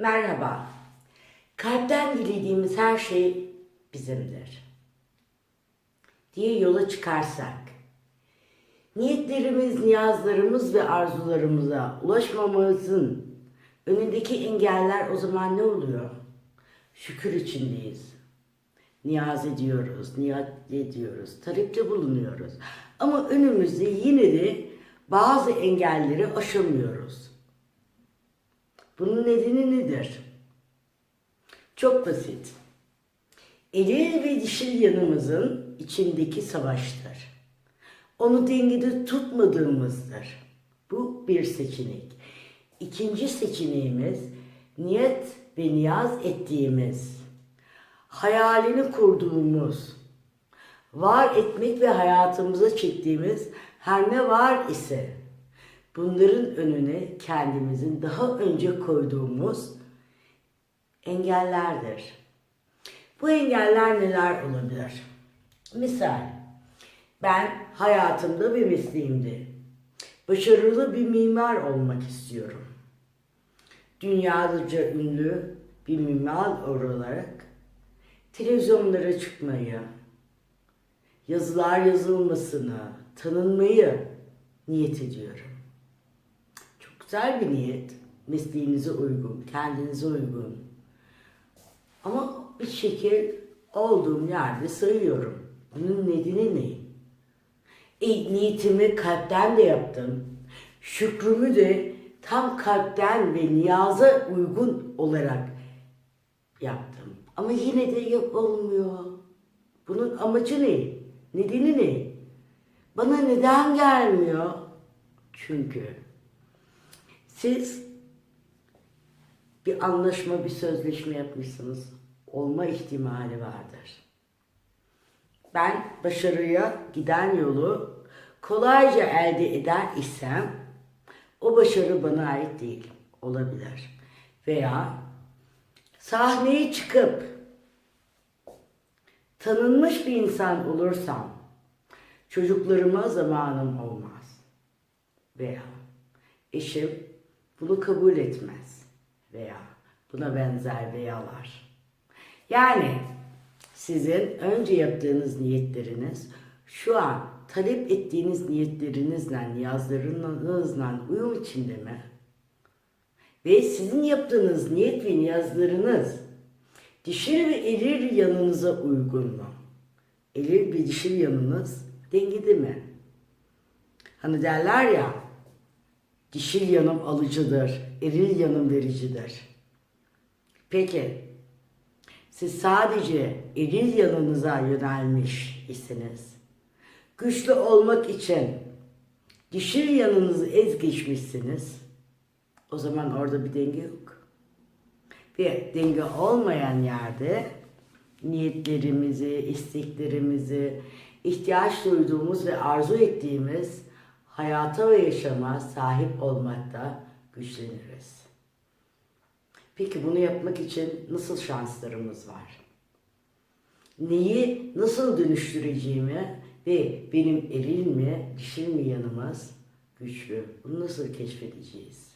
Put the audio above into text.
Merhaba. Kalpten dilediğimiz her şey bizimdir. Diye yola çıkarsak, niyetlerimiz, niyazlarımız ve arzularımıza ulaşmamızın önündeki engeller o zaman ne oluyor? Şükür içindeyiz. Niyaz ediyoruz, niyat ediyoruz, talepte bulunuyoruz. Ama önümüzde yine de bazı engelleri aşamıyoruz. Bunun nedeni nedir? Çok basit. Eril ve dişil yanımızın içindeki savaştır. Onu dengede tutmadığımızdır. Bu bir seçenek. İkinci seçeneğimiz niyet ve niyaz ettiğimiz, hayalini kurduğumuz, var etmek ve hayatımıza çektiğimiz her ne var ise bunların önüne kendimizin daha önce koyduğumuz engellerdir. Bu engeller neler olabilir? Misal, ben hayatımda bir mesleğimde başarılı bir mimar olmak istiyorum. Dünyaca ünlü bir mimar olarak televizyonlara çıkmayı, yazılar yazılmasını, tanınmayı niyet ediyorum. Güzel bir niyet. Mesleğinize uygun, kendinize uygun. Ama bir şekil olduğum yerde sayıyorum. Bunun nedeni ne? E, niyetimi kalpten de yaptım. Şükrümü de tam kalpten ve niyaza uygun olarak yaptım. Ama yine de yok olmuyor. Bunun amacı ne? Nedeni ne? Bana neden gelmiyor? Çünkü siz bir anlaşma, bir sözleşme yapmışsınız. Olma ihtimali vardır. Ben başarıya giden yolu kolayca elde eder isem o başarı bana ait değil. Olabilir. Veya sahneye çıkıp tanınmış bir insan olursam çocuklarıma zamanım olmaz. Veya eşim bunu kabul etmez. Veya buna benzer veyalar. Yani sizin önce yaptığınız niyetleriniz şu an talep ettiğiniz niyetlerinizle, niyazlarınızla uyum içinde mi? Ve sizin yaptığınız niyet ve niyazlarınız dişil ve eril yanınıza uygun mu? Eril ve dişil yanınız dengede mi? Hani derler ya, dişil yanım alıcıdır, eril yanım vericidir. Peki, siz sadece eril yanınıza yönelmiş isiniz. Güçlü olmak için dişil yanınızı ez geçmişsiniz. O zaman orada bir denge yok. Ve denge olmayan yerde niyetlerimizi, isteklerimizi, ihtiyaç duyduğumuz ve arzu ettiğimiz hayata ve yaşama sahip olmakta güçleniriz. Peki bunu yapmak için nasıl şanslarımız var? Neyi nasıl dönüştüreceğimi ve benim eril mi, dişil mi yanımız güçlü. Bunu nasıl keşfedeceğiz?